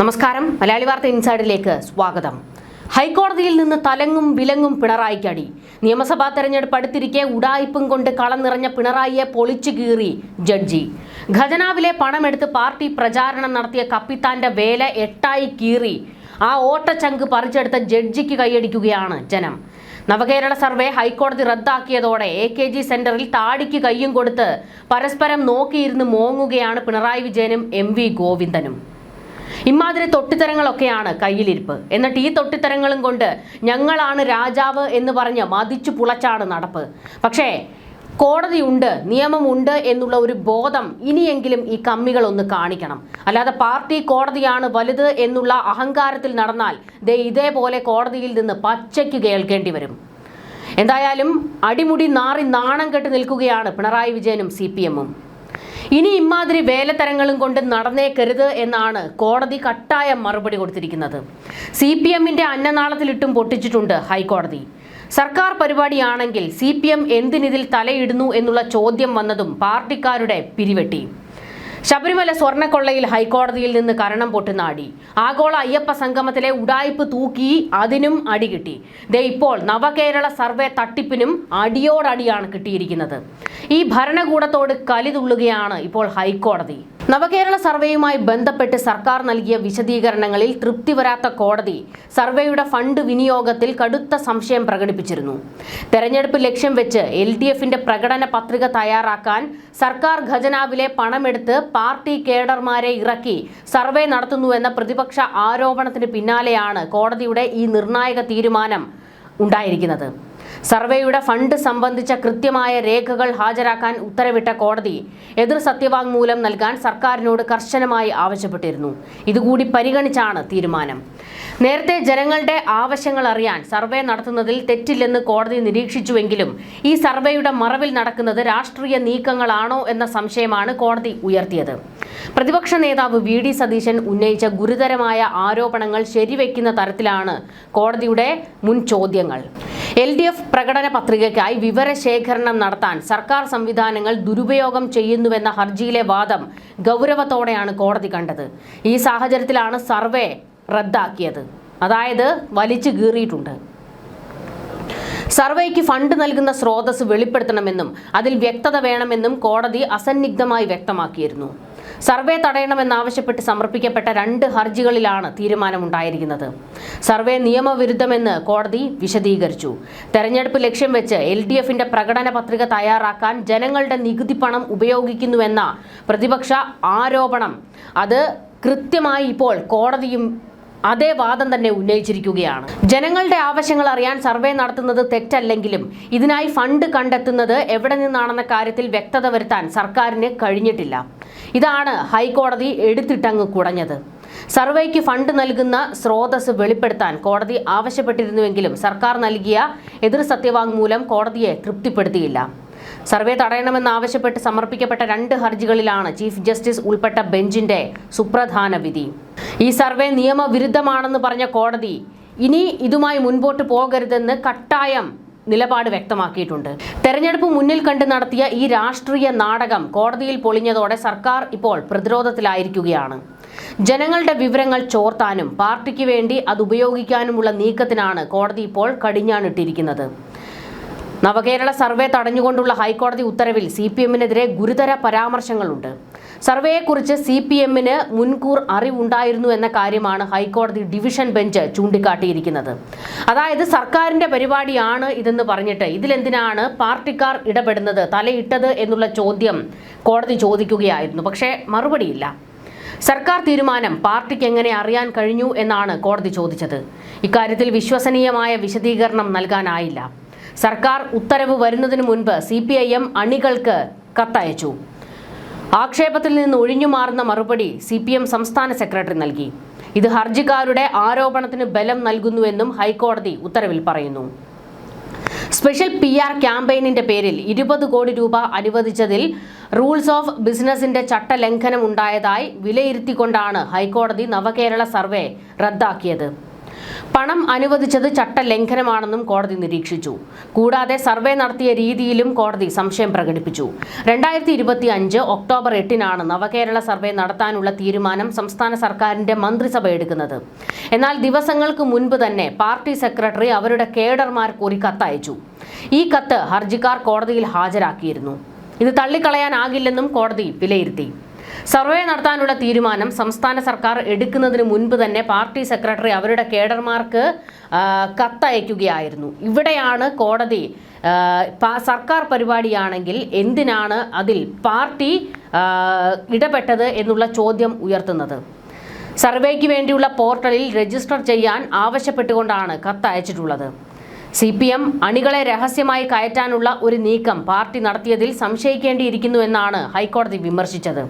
നമസ്കാരം. മലയാളി വാർത്ത ഇൻസൈഡിലേക്ക് സ്വാഗതം. ഹൈക്കോടതിയിൽ നിന്ന് തലങ്ങും വിലങ്ങും പിണറായിക്കടി നിയമസഭാ തെരഞ്ഞെടുപ്പ് അടുത്തിരിക്കെ ഉടായിപ്പും കൊണ്ട് കളം നിറഞ്ഞ പിണറായിയെ പൊളിച്ചു കീറി ജഡ്ജി. ഖജനാവിലെ പണമെടുത്ത് പാർട്ടി പ്രചാരണം നടത്തിയ കപ്പിത്താന്റെ വേല എട്ടായി കീറി. ആ ഓട്ടച്ചങ്ക് പറിച്ചെടുത്ത ജഡ്ജിക്ക് കൈയടിക്കുകയാണ് ജനം. നവകേരള സർവേ ഹൈക്കോടതി റദ്ദാക്കിയതോടെ എ കെ ജി സെന്ററിൽ താടിക്ക് കയ്യും കൊടുത്ത് പരസ്പരം നോക്കിയിരുന്ന് മോങ്ങുകയാണ് പിണറായി വിജയനും എം വി ഗോവിന്ദനും. ഇമാതിരി തൊട്ടിത്തരങ്ങളൊക്കെയാണ് കയ്യിലിരിപ്പ്. എന്നിട്ട് ഈ തൊട്ടിത്തരങ്ങളും കൊണ്ട് ഞങ്ങളാണ് രാജാവ് എന്ന് പറഞ്ഞ് മതിച്ചു പുളച്ചാണ് നടപ്പ്. പക്ഷേ കോടതിയുണ്ട് നിയമമുണ്ട് എന്നുള്ള ഒരു ബോധം ഇനിയെങ്കിലും ഈ കമ്മികൾ ഒന്ന് കാണിക്കണം. അല്ലാതെ പാർട്ടി കോടതിയാണ് വലുത് എന്നുള്ള അഹങ്കാരത്തിൽ നടന്നാൽ ദേ ഇതേപോലെ കോടതിയിൽ നിന്ന് പച്ചയ്ക്ക് കേൾക്കേണ്ടി വരും. എന്തായാലും അടിമുടി നാറി നാണം കെട്ട് നിൽക്കുകയാണ് പിണറായി വിജയനും സി ഇനി ഇമാതിരി വേലത്തരങ്ങളും കൊണ്ട് നടന്നേക്കരുത് എന്നാണ് കോടതി കട്ടായ മറുപടി കൊടുത്തിരിക്കുന്നത്. സി പി എമ്മിന്റെ അന്നനാളത്തിലിട്ടും പൊട്ടിച്ചിട്ടുണ്ട് ഹൈക്കോടതി. സർക്കാർ പരിപാടിയാണെങ്കിൽ സി പി എം എന്തിനിതിൽ തലയിടുന്നു എന്നുള്ള ചോദ്യം വന്നതും പാർട്ടിക്കാരുടെ പിരിവെട്ടി. ശബരിമല സ്വർണക്കൊള്ളയിൽ ഹൈക്കോടതിയിൽ നിന്ന് കരണം പൊട്ടുന്നാടി ആഗോള അയ്യപ്പ സംഗമത്തിലെ ഉടായ്പ് തൂക്കി അതിനും അടി കിട്ടി. ദേ ഇപ്പോൾ നവകേരള സർവേ തട്ടിപ്പിനും അടിയോടടിയാണ് കിട്ടിയിരിക്കുന്നത്. ഈ ഭരണകൂടത്തോട് കലിതുള്ളുകയാണ് ഇപ്പോൾ ഹൈക്കോടതി. നവകേരള സർവേയുമായി ബന്ധപ്പെട്ട് സർക്കാർ നൽകിയ വിശദീകരണങ്ങളിൽ തൃപ്തി വരാത്ത കോടതി സർവേയുടെ ഫണ്ട് വിനിയോഗത്തിൽ കടുത്ത സംശയം പ്രകടിപ്പിച്ചിരുന്നു. തെരഞ്ഞെടുപ്പ് ലക്ഷ്യം വെച്ച് എൽ ഡി എഫിന്റെ പ്രകടന പത്രിക തയ്യാറാക്കാൻ സർക്കാർ ഖജനാവിലെ പണമെടുത്ത് പാർട്ടി കേഡർമാരെ ഇറക്കി സർവേ നടത്തുന്നുവെന്ന പ്രതിപക്ഷ ആരോപണത്തിന് പിന്നാലെയാണ് കോടതിയുടെ ഈ നിർണായക തീരുമാനം ഉണ്ടായിരിക്കുന്നത്. സർവേയുടെ ഫണ്ട് സംബന്ധിച്ച കൃത്യമായ രേഖകൾ ഹാജരാക്കാൻ ഉത്തരവിട്ട കോടതി എതിർ സത്യവാങ്മൂലം നൽകാൻ സർക്കാരിനോട് കർശനമായി ആവശ്യപ്പെട്ടിരുന്നു. ഇതുകൂടി പരിഗണിച്ചാണ് തീരുമാനം. നേരത്തെ ജനങ്ങളുടെ ആവശ്യങ്ങൾ അറിയാൻ സർവേ നടത്തുന്നതിൽ തെറ്റില്ലെന്ന് കോടതി നിരീക്ഷിച്ചുവെങ്കിലും ഈ സർവേയുടെ മറവിൽ നടക്കുന്നത് രാഷ്ട്രീയ നീക്കങ്ങളാണോ എന്ന സംശയമാണ് കോടതി ഉയർത്തിയത്. പ്രതിപക്ഷ നേതാവ് വി. ഡി. സതീശൻ ഉന്നയിച്ച ഗുരുതരമായ ആരോപണങ്ങൾ ശരിവെക്കുന്ന തരത്തിലാണ് കോടതിയുടെ മുൻ ചോദ്യങ്ങൾ. എൽ. ഡി. എഫ് പ്രകടന പത്രികയ്ക്കായി വിവരശേഖരണം നടത്താൻ സർക്കാർ സംവിധാനങ്ങൾ ദുരുപയോഗം ചെയ്യുന്നുവെന്ന ഹർജിയിലെ വാദം ഗൗരവത്തോടെയാണ് കോടതി കണ്ടത്. ഈ സാഹചര്യത്തിലാണ് സർവേ റദ്ദാക്കിയത്. അതായത് വലിച്ചു കീറിയിട്ടുണ്ട്. സർവേക്ക് ഫണ്ട് നൽകുന്ന സ്രോതസ് വെളിപ്പെടുത്തണമെന്നും അതിൽ വ്യക്തത വേണമെന്നും കോടതി അസന്നിഗ്ധമായി വ്യക്തമാക്കിയിരുന്നു. സർവേ തടയണമെന്നാവശ്യപ്പെട്ട് സമർപ്പിക്കപ്പെട്ട രണ്ട് ഹർജികളിലാണ് തീരുമാനമുണ്ടായിരിക്കുന്നത്. സർവേ നിയമവിരുദ്ധമെന്ന് കോടതി വിശദീകരിച്ചു. തെരഞ്ഞെടുപ്പ് ലക്ഷ്യം വെച്ച് എൽ ഡി എഫിന്റെ പ്രകടന പത്രിക തയ്യാറാക്കാൻ ജനങ്ങളുടെ നികുതി പണം ഉപയോഗിക്കുന്നുവെന്ന പ്രതിപക്ഷ ആരോപണം. അത് കൃത്യമായി ഇപ്പോൾ കോടതിയും അതേ വാദം തന്നെ ഉന്നയിച്ചിരിക്കുകയാണ്. ജനങ്ങളുടെ ആവശ്യങ്ങൾ അറിയാൻ സർവേ നടത്തുന്നത് തെറ്റല്ലെങ്കിലും ഇതിനായി ഫണ്ട് കണ്ടെത്തുന്നത് എവിടെ നിന്നാണെന്ന കാര്യത്തിൽ വ്യക്തത വരുത്താൻ സർക്കാരിന് കഴിഞ്ഞിട്ടില്ല. ഇതാണ് ഹൈക്കോടതി എടുത്തിട്ടങ്ങ് കുടഞ്ഞത്. സർവേക്ക് ഫണ്ട് നൽകുന്ന സ്രോതസ് വെളിപ്പെടുത്താൻ കോടതി ആവശ്യപ്പെട്ടിരുന്നുവെങ്കിലും സർക്കാർ നൽകിയ എതിർ സത്യവാങ്മൂലം കോടതിയെ തൃപ്തിപ്പെടുത്തിയില്ല. സർവേ തടയണമെന്നാവശ്യപ്പെട്ട് സമർപ്പിക്കപ്പെട്ട രണ്ട് ഹർജികളിലാണ് ചീഫ് ജസ്റ്റിസ് ഉൾപ്പെട്ട ബെഞ്ചിന്റെ സുപ്രധാന വിധി. ഈ സർവേ നിയമവിരുദ്ധമാണെന്ന് പറഞ്ഞ കോടതി ഇനി ഇതുമായി മുൻപോട്ട് പോകരുതെന്ന് കട്ടായം നിലപാട് വ്യക്തമാക്കിയിട്ടുണ്ട്. തെരഞ്ഞെടുപ്പ് മുന്നിൽ കണ്ട് നടത്തിയ ഈ രാഷ്ട്രീയ നാടകം കോടതിയിൽ പൊളിഞ്ഞതോടെ സർക്കാർ ഇപ്പോൾ പ്രതിരോധത്തിലായിരിക്കുകയാണ്. ജനങ്ങളുടെ വിവരങ്ങൾ ചോർത്താനും പാർട്ടിക്ക് വേണ്ടി അത് ഉപയോഗിക്കാനുമുള്ള നീക്കത്തിനാണ് കോടതി ഇപ്പോൾ കടിഞ്ഞാണിട്ടിരിക്കുന്നത്. നവകേരള സർവേ തടഞ്ഞുകൊണ്ടുള്ള ഹൈക്കോടതി ഉത്തരവിൽ സി പി എമ്മിനെതിരെ ഗുരുതര പരാമർശങ്ങളുണ്ട്. സർവേയെക്കുറിച്ച് സി പി എമ്മിന് മുൻകൂർ അറിവുണ്ടായിരുന്നു എന്ന കാര്യമാണ് ഹൈക്കോടതി ഡിവിഷൻ ബെഞ്ച് ചൂണ്ടിക്കാട്ടിയിരിക്കുന്നത്. അതായത് സർക്കാരിന്റെ പരിപാടിയാണ് ഇതെന്ന് പറഞ്ഞിട്ട് ഇതിലെന്തിനാണ് പാർട്ടിക്കാർ ഇടപെടുന്നത് തലയിട്ടത് എന്നുള്ള ചോദ്യം കോടതി ചോദിക്കുകയായിരുന്നു. പക്ഷേ മറുപടിയില്ല. സർക്കാർ തീരുമാനം പാർട്ടിക്ക് എങ്ങനെ അറിയാൻ കഴിഞ്ഞു എന്നാണ് കോടതി ചോദിച്ചത്. ഇക്കാര്യത്തിൽ വിശ്വസനീയമായ വിശദീകരണം നൽകാനായില്ല. സർക്കാർ ഉത്തരവ് വരുന്നതിന് മുൻപ് സി പി ഐ എം അണികൾക്ക് കത്തയച്ചു. ആക്ഷേപത്തിൽ നിന്ന് ഒഴിഞ്ഞു മാറുന്ന മറുപടി സി പി എം സംസ്ഥാന സെക്രട്ടറി നൽകി. ഇത് ഹർജിക്കാരുടെ ആരോപണത്തിന് ബലം നൽകുന്നുവെന്നും ഹൈക്കോടതി ഉത്തരവിൽ പറയുന്നു. സ്പെഷ്യൽ പി ആർ ക്യാമ്പയിനിന്റെ പേരിൽ ഇരുപത് കോടി രൂപ അനുവദിച്ചതിൽ റൂൾസ് ഓഫ് ബിസിനസിന്റെ ചട്ടലംഘനം ഉണ്ടായതായി വിലയിരുത്തിക്കൊണ്ടാണ് ഹൈക്കോടതി നവകേരള സർവേ റദ്ദാക്കിയത്. പണം അനുവദിച്ചത് ചട്ടലംഘനമാണെന്നും കോടതി നിരീക്ഷിച്ചു. കൂടാതെ സർവേ നടത്തിയ രീതിയിലും കോടതി സംശയം പ്രകടിപ്പിച്ചു. രണ്ടായിരത്തി ഇരുപത്തി അഞ്ച് ഒക്ടോബർ എട്ടിനാണ് നവകേരള സർവേ നടത്താനുള്ള തീരുമാനം സംസ്ഥാന സർക്കാരിന്റെ മന്ത്രിസഭ എടുക്കുന്നത്. എന്നാൽ ദിവസങ്ങൾക്ക് മുൻപ് തന്നെ പാർട്ടി സെക്രട്ടറി അവരുടെ കേഡർമാർക്ക് ഒരു കത്തയച്ചു. ഈ കത്ത് ഹർജിക്കാർ കോടതിയിൽ ഹാജരാക്കിയിരുന്നു. ഇത് തള്ളിക്കളയാനാകില്ലെന്നും കോടതി വിലയിരുത്തി. സർവേ നടത്താനുള്ള തീരുമാനം സംസ്ഥാന സർക്കാർ എടുക്കുന്നതിന് മുൻപ് തന്നെ പാർട്ടി സെക്രട്ടറി അവരുടെ കേഡർമാർക്ക് കത്തയക്കുകയായിരുന്നു. ഇവിടെയാണ് കോടതി സർക്കാർ പരിപാടിയാണെങ്കിൽ എന്തിനാണ് അതിൽ പാർട്ടി ഇടപെട്ടത് എന്നുള്ള ചോദ്യം ഉയർത്തുന്നത്? സർവേക്ക് വേണ്ടിയുള്ള പോർട്ടലിൽ രജിസ്റ്റർ ചെയ്യാൻ ആവശ്യപ്പെട്ടുകൊണ്ടാണ് കത്ത് അയച്ചിട്ടുള്ളത് സി പി എം അണികളെ രഹസ്യമായി കയറ്റാനുള്ള ഒരു നീക്കം പാർട്ടി നടത്തിയതിൽ സംശയിക്കേണ്ടിയിരിക്കുന്നു എന്നാണ് ഹൈക്കോടതി വിമർശിച്ചത്.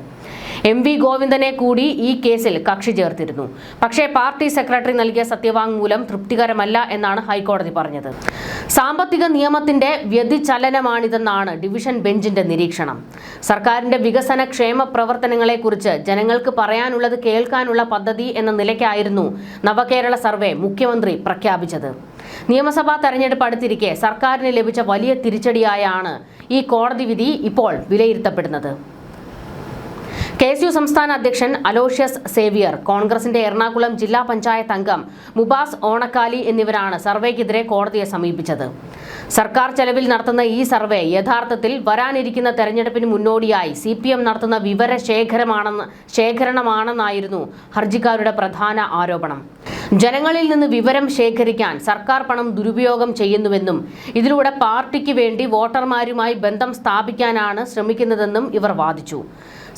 എം വി ഗോവിന്ദനെ കൂടി ഈ കേസിൽ കക്ഷി ചേർത്തിരുന്നു. പക്ഷേ പാർട്ടി സെക്രട്ടറി നൽകിയ സത്യവാങ്മൂലം തൃപ്തികരമല്ല എന്നാണ് ഹൈക്കോടതി പറഞ്ഞത്. സാമ്പത്തിക നിയമത്തിന്റെ വ്യതിചലനമാണിതെന്നാണ് ഡിവിഷൻ ബെഞ്ചിന്റെ നിരീക്ഷണം. സർക്കാരിന്റെ വികസന ക്ഷേമ പ്രവർത്തനങ്ങളെക്കുറിച്ച് ജനങ്ങൾക്ക് പറയാനുള്ളത് കേൾക്കാനുള്ള പദ്ധതി എന്ന നിലയ്ക്കായിരുന്നു നവകേരള സർവേ മുഖ്യമന്ത്രി പ്രഖ്യാപിച്ചത്. നിയമസഭാ തെരഞ്ഞെടുപ്പ് അടുത്തിരിക്കെ സർക്കാരിന് ലഭിച്ച വലിയ തിരിച്ചടിയായാണ് ഈ കോടതി വിധി ഇപ്പോൾ വിലയിരുത്തപ്പെടുന്നത്. കെ എസ് യു സംസ്ഥാന അധ്യക്ഷൻ അലോഷ്യസ് സേവിയർ കോൺഗ്രസിന്റെ എറണാകുളം ജില്ലാ പഞ്ചായത്ത് അംഗം മുബാസ് ഓണക്കാലി എന്നിവരാണ് സർവേക്കെതിരെ കോടതിയെ സമീപിച്ചത്. സർക്കാർ ചെലവിൽ നടത്തുന്ന ഈ സർവേ യഥാർത്ഥത്തിൽ വരാനിരിക്കുന്ന തെരഞ്ഞെടുപ്പിന് മുന്നോടിയായി സി പി എം നടത്തുന്ന വിവര ശേഖരമാണെന്ന് ശേഖരണമാണെന്നായിരുന്നു ഹർജിക്കാരുടെ പ്രധാന ആരോപണം. ജനങ്ങളിൽ നിന്ന് വിവരം ശേഖരിക്കാൻ സർക്കാർ പണം ദുരുപയോഗം ചെയ്യുന്നുവെന്നും ഇതിലൂടെ പാർട്ടിക്ക് വേണ്ടി വോട്ടർമാരുമായി ബന്ധം സ്ഥാപിക്കാനാണ് ശ്രമിക്കുന്നതെന്നും ഇവർ വാദിച്ചു.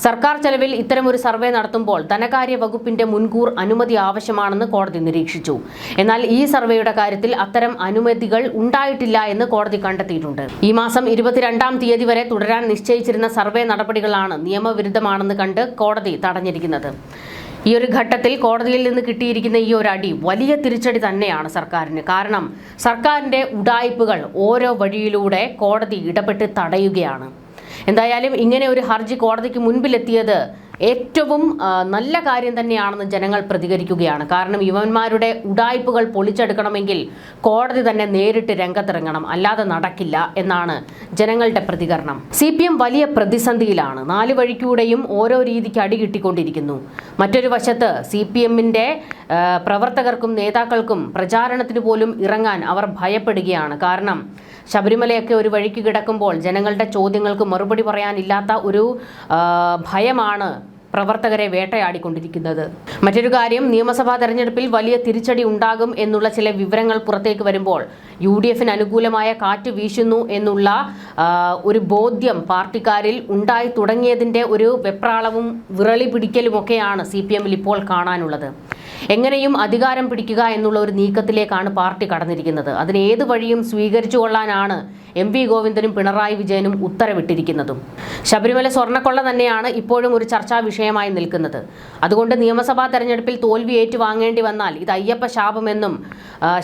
സർക്കാർ ചെലവിൽ ഇത്തരമൊരു സർവേ നടത്തുമ്പോൾ ധനകാര്യ വകുപ്പിന്റെ മുൻകൂർ അനുമതി ആവശ്യമാണെന്ന് കോടതി നിരീക്ഷിച്ചു. എന്നാൽ ഈ സർവേയുടെ കാര്യത്തിൽ അത്തരം അനുമതികൾ ഉണ്ടായിട്ടില്ല എന്ന് കോടതി കണ്ടെത്തിയിട്ടുണ്ട്. ഈ മാസം ഇരുപത്തിരണ്ടാം തീയതി വരെ തുടരാൻ നിശ്ചയിച്ചിരുന്ന സർവേ നടപടികളാണ് നിയമവിരുദ്ധമാണെന്ന് കണ്ട് കോടതി തടഞ്ഞിരിക്കുന്നത്. ഈ ഒരു ഘട്ടത്തിൽ കോടതിയിൽ നിന്ന് കിട്ടിയിരിക്കുന്ന ഈ ഒരു അടി വലിയ തിരിച്ചടി തന്നെയാണ് സർക്കാരിന്. കാരണം സർക്കാരിന്റെ ഉടായ്പകൾ ഓരോ വഴിയിലൂടെ കോടതി ഇടപെട്ട് തടയുകയാണ്. എന്തായാലും ഇങ്ങനെ ഒരു ഹർജി കോടതിക്ക് മുൻപിലെത്തിയത് ഏറ്റവും നല്ല കാര്യം തന്നെയാണെന്ന് ജനങ്ങൾ പ്രതികരിക്കുകയാണ്. കാരണം യുവന്മാരുടെ ഉടായ്പകൾ പൊളിച്ചെടുക്കണമെങ്കിൽ കോടതി തന്നെ നേരിട്ട് രംഗത്തിറങ്ങണം. അല്ലാതെ നടക്കില്ല എന്നാണ് ജനങ്ങളുടെ പ്രതികരണം. സി വലിയ പ്രതിസന്ധിയിലാണ്. നാല് വഴിക്കൂടെയും ഓരോ രീതിക്ക് അടി കിട്ടിക്കൊണ്ടിരിക്കുന്നു. മറ്റൊരു വശത്ത് സി പി എമ്മിന്റെ പ്രവർത്തകർക്കും നേതാക്കൾക്കും പ്രചാരണത്തിന് പോലും ഇറങ്ങാൻ അവർ ഭയപ്പെടുകയാണ്. കാരണം ശബരിമലയൊക്കെ ഒരു വഴിക്ക് കിടക്കുമ്പോൾ ജനങ്ങളുടെ ചോദ്യങ്ങൾക്ക് മറുപടി പറയാനില്ലാത്ത ഒരു ഭയമാണ് പ്രവർത്തകരെ വേട്ടയാടിക്കൊണ്ടിരിക്കുന്നത്. മറ്റൊരു കാര്യം നിയമസഭാ തെരഞ്ഞെടുപ്പിൽ വലിയ തിരിച്ചടി ഉണ്ടാകും എന്നുള്ള ചില വിവരങ്ങൾ പുറത്തേക്ക് വരുമ്പോൾ യു ഡി എഫിന് അനുകൂലമായ കാറ്റ് വീശുന്നു എന്നുള്ള ഒരു ബോധ്യം പാർട്ടിക്കാരിൽ ഉണ്ടായി തുടങ്ങിയതിന്റെ ഒരു വെപ്രാളവും വിറളി പിടിക്കലുമൊക്കെയാണ് സി പി എമ്മിൽ ഇപ്പോൾ കാണാനുള്ളത്. എങ്ങനെയും അധികാരം പിടിക്കുക എന്നുള്ള ഒരു നീക്കത്തിലേക്കാണ് പാർട്ടി കടന്നിരിക്കുന്നത്. അതിന് ഏത് വഴിയും സ്വീകരിച്ചു കൊള്ളാനാണ് എം വി ഗോവിന്ദനും പിണറായി വിജയനും ഉത്തരവിട്ടിരിക്കുന്നതും. ശബരിമല സ്വർണക്കൊള്ള തന്നെയാണ് ഇപ്പോഴും ഒരു ചർച്ചാ വിഷയമായി നിൽക്കുന്നത്. അതുകൊണ്ട് നിയമസഭാ തെരഞ്ഞെടുപ്പിൽ തോൽവി ഏറ്റുവാങ്ങേണ്ടി വന്നാൽ ഇത് അയ്യപ്പ ശാപമെന്നും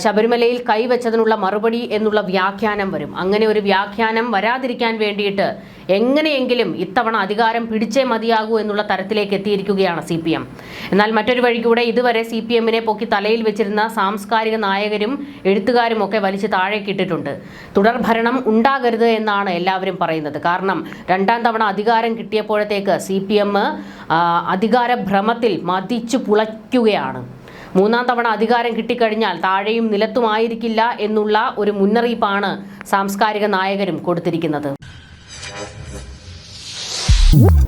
ശബരിമലയിൽ കൈവച്ചതിനുള്ള മറുപടി എന്നുള്ള വ്യാഖ്യാനം വരും. അങ്ങനെ ഒരു വ്യാഖ്യാനം വരാതിരിക്കാൻ വേണ്ടിയിട്ട് എങ്ങനെയെങ്കിലും ഇത്തവണ അധികാരം പിടിച്ചേ മതിയാകൂ എന്നുള്ള തരത്തിലേക്ക് എത്തിയിരിക്കുകയാണ് സി പി എം. എന്നാൽ മറ്റൊരു വഴിക്കൂടെ ഇതുവരെ സി പി എമ്മിനെ പൊക്കി തലയിൽ വെച്ചിരുന്ന സാംസ്കാരിക നായകരും എഴുത്തുകാരും ഒക്കെ വലിച്ചു താഴേക്കിട്ടിട്ടുണ്ട് തുടർഭരണം ഉണ്ടാകരുത് എന്നാണ് എല്ലാവരും പറയുന്നത്. കാരണം രണ്ടാം തവണ അധികാരം കിട്ടിയപ്പോഴത്തേക്ക് സി പി എം അധികാര ഭ്രമത്തിൽ മതിച്ചു പുളയ്ക്കുകയാണ്. മൂന്നാം തവണ അധികാരം കിട്ടിക്കഴിഞ്ഞാൽ താഴെയും നിലത്തുമായിരിക്കില്ല എന്നുള്ള ഒരു മുന്നറിയിപ്പാണ് സാംസ്കാരിക നായകരും കൊടുത്തിരിക്കുന്നത്. Whoop!